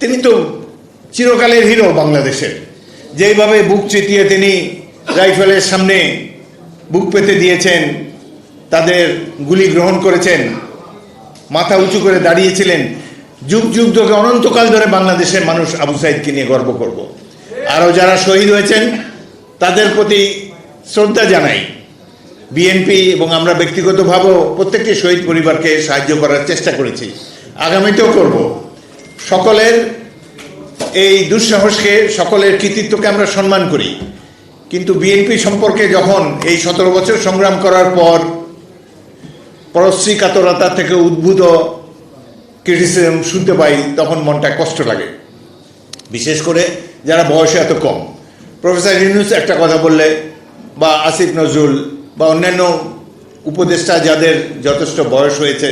তিনি তো চিরকালের হিরো বাংলাদেশের। যেইভাবে বুক চিতিয়ে তিনি রাইফেলের সামনে বুক পেতে দিয়েছেন, তাদের গুলি গ্রহণ করেছেন, মাথা উঁচু করে দাঁড়িয়েছিলেন, যুগ যুগ ধরে, অনন্তকাল ধরে বাংলাদেশের মানুষ আবু সাইদকে নিয়ে গর্ব করব। আরও যারা শহীদ হয়েছেন, তাদের প্রতি শ্রদ্ধা জানাই। বিএনপি এবং আমরা ব্যক্তিগতভাবেও প্রত্যেকটি শহীদ পরিবারকে সাহায্য করার চেষ্টা করেছি। আগামীতেও করব। সকলের এই দুঃসাহসকে, সকলের কৃতিত্বকে আমরা সম্মান করি। কিন্তু বিএনপি সম্পর্কে যখন এই সতেরো বছর সংগ্রাম করার পর পরশ্রী কাতরতা থেকে উদ্ভূত ক্রিটিসিজম শুনতে পাই, তখন মনটা কষ্ট লাগে। বিশেষ করে যারা বয়সে এত কম। প্রফেসর ইউনুস একটা কথা বললে, বা আসিফ নজরুল, বা অন্যান্য উপদেষ্টা যাদের যথেষ্ট বয়স হয়েছে,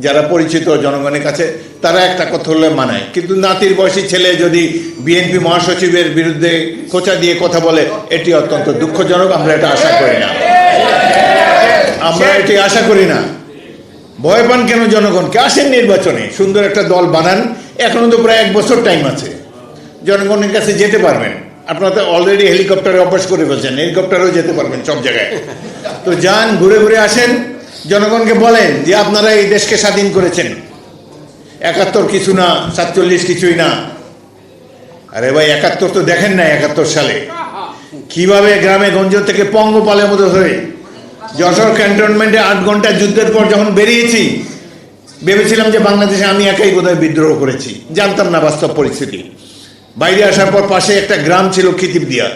যারা পরিচিত জনগণের কাছে তারা একটা কথা হলে মানায়। কিন্তু নাতির বয়সী ছেলে যদি বিএনপি মহাসচিবের বিরুদ্ধে খোঁচা দিয়ে কথা বলে, এটি অত্যন্ত দুঃখজনক, আমরা এটা আশা করি না। আমরা এটি আশা করি না। ভয় পান কেন জনগণকে? আসেন নির্বাচনে, সুন্দর একটা দল বানান। এখনও তো প্রায় এক বছর টাইম আছে। জনগণের কাছে যেতে পারবেন। আপনারা তো অলরেডি হেলিকপ্টারে অভ্যাস করে ফেলছেন হেলিকপ্টারেও যেতে পারবেন সব জায়গায়। তো যান, ঘুরে ঘুরে আসেন। জনগণকে বলেন যে আপনারা এই দেশকে স্বাধীন করেছেন। একাত্তর কিছু না, সাতচল্লিশ কিছুই না। আরে ভাই, একাত্তর তো দেখেন না একাত্তর সালে। কীভাবে গ্রামে গঞ্জ থেকে পঙ্গপালের মতো হয়ে যশোর ক্যান্টনমেন্টে আট ঘণ্টা যুদ্ধের পর যখন বেরিয়েছি, ভেবেছিলাম যে বাংলাদেশে আমি একাই বোধহয় বিদ্রোহ করেছি। জানতাম না বাস্তব পরিস্থিতি। বাইরে আসার পর পাশে একটা গ্রাম ছিল খিতিবদিয়া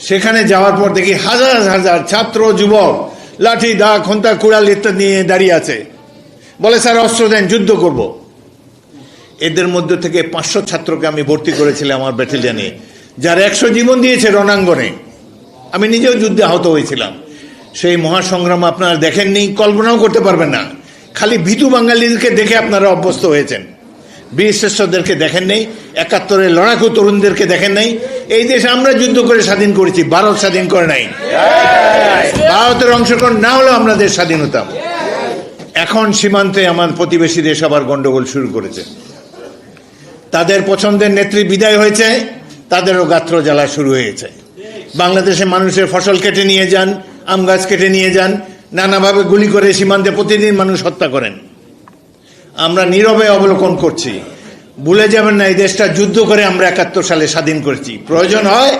সেখানে যাওয়ার পর দেখি হাজার হাজার ছাত্র, যুবক, লাঠি দা খন্তা কুড়াল ইত্যাদি নিয়ে দাঁড়িয়ে আছে। বলে, স্যার, অস্ত্র দেন, যুদ্ধ করব। এদের মধ্যে থেকে পাঁচশো ছাত্রকে আমি ভর্তি করেছিলাম আমার ব্যাটালিয়ানে, যারা একশো জীবন দিয়েছে রণাঙ্গনে। আমি নিজেও যুদ্ধে আহত হয়েছিলাম। সেই মহাসংগ্রাম আপনারা দেখেননি, কল্পনাও করতে পারবেন না। খালি ভীতু বাঙালিদেরকে দেখে আপনারা অভ্যস্ত হয়েছেন। বীর শ্রেষ্ঠদেরকে দেখেন নেই একাত্তরের লড়াকু তরুণদেরকে দেখেন নাই এই দেশ আমরা যুদ্ধ করে স্বাধীন করেছি, ভারত স্বাধীন করে নাই। ভারতের অংশগ্রহণ না হলেও আমরা দেশ স্বাধীন হতাম। এখন সীমান্তে আমার প্রতিবেশী দেশ আবার গন্ডগোল শুরু করেছে। তাদের পছন্দের নেত্রী বিদায় হয়েছে, তাদেরও গাত্র জ্বালা শুরু হয়েছে। বাংলাদেশে মানুষের ফসল কেটে নিয়ে যান, আম গাছ কেটে নিয়ে যান, নানাভাবে গুলি করে সীমান্তে প্রতিদিন মানুষ হত্যা করেন। আমরা নীরবে অবলোকন করছি। ভুলে যাবেন না, এই দেশটা যুদ্ধ করে আমরা একাত্তর সালে স্বাধীন করেছি। প্রয়োজন হয়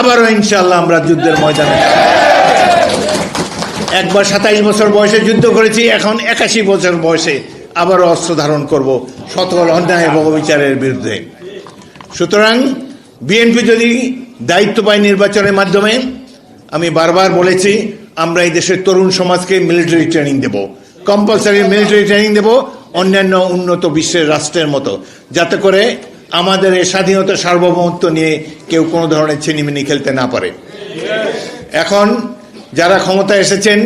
আবারও ইনশাল্লাহ আমরা যুদ্ধের ময়দানে একবার সাতাইশ বছর বয়সে যুদ্ধ করেছি, এখন একাশি বছর বয়সে আবারও অস্ত্র ধারণ করব সকল অন্যায় এবং বিচারের বিরুদ্ধে। সুতরাং বিএনপি যদি দায়িত্ব পায় নির্বাচনের মাধ্যমে, আমি বারবার বলেছি, আমরা এই দেশের তরুণ সমাজকে মিলিটারি ট্রেনিং দেব। কম্পালসারি মিলিটারি ট্রেনিং দেব, অন্যান্য উন্নত বিশ্বের রাষ্ট্রের মতো। যাতে করে আমাদের এই স্বাধীনতা সার্বভৌমত্ব নিয়ে কেউ কোনো ধরনের ছিনিমিনি খেলতে না পারে। এখন যারা ক্ষমতায় এসেছেন,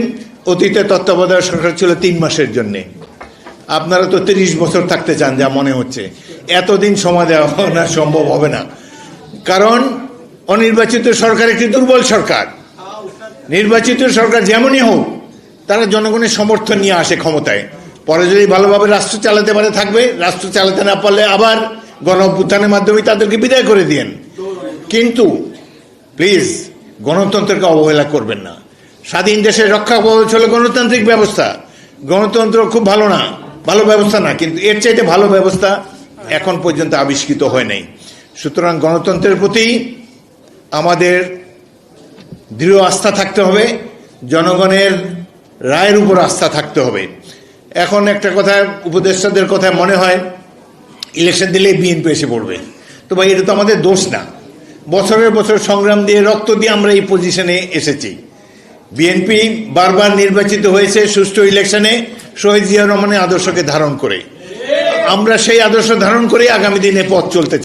অতীতে তত্ত্বাবধায়ক সরকার ছিল তিন মাসের জন্যে। আপনারা তো তিরিশ বছর থাকতে চান, যা মনে হচ্ছে। এতদিন সময় দেওয়া সম্ভব হবে না। কারণ অনির্বাচিত সরকার একটি দুর্বল সরকার। নির্বাচিত সরকার যেমনই হোক, তারা জনগণের সমর্থন নিয়ে আসে ক্ষমতায়। পরে যদি ভালোভাবে রাষ্ট্র চালাতে পারে, থাকবে। রাষ্ট্র চালাতে না পারলে আবার গণ অভ্যুত্থানের মাধ্যমে তাদেরকে বিদায় করে দিয়েন। কিন্তু, প্লিজ, গণতন্ত্রকে অবহেলা করবেন না। স্বাধীন দেশের রক্ষা হলো গণতান্ত্রিক ব্যবস্থা। গণতন্ত্র খুব ভালো না। ভালো ব্যবস্থা না, কিন্তু এর চাইতে ভালো ব্যবস্থা এখন পর্যন্ত আবিষ্কৃত হয় নাই। সুতরাং গণতন্ত্রের প্রতি আমাদের দৃঢ় আস্থা থাকতে হবে, জনগণের রায়ের উপর আস্থা থাকতে হবে। এখন একটা কথা উপদেষ্টাদের কথা মনে হয়, ইলেকশন দিলে বিএনপি এসে পড়বে। তো ভাই, এটা তো আমাদের দোষ না। বছরের বছর সংগ্রাম দিয়ে, রক্ত দিয়ে আমরা এই পজিশনে এসেছি। বিএনপি বারবার নির্বাচিত হয়েছে সুষ্ঠু ইলেকশনে। শহীদ জিয়া রহমানের আদর্শকে ধারণ করে আমরা সেই আদর্শ ধারণ করে আগামী দিনে পথ চলতে।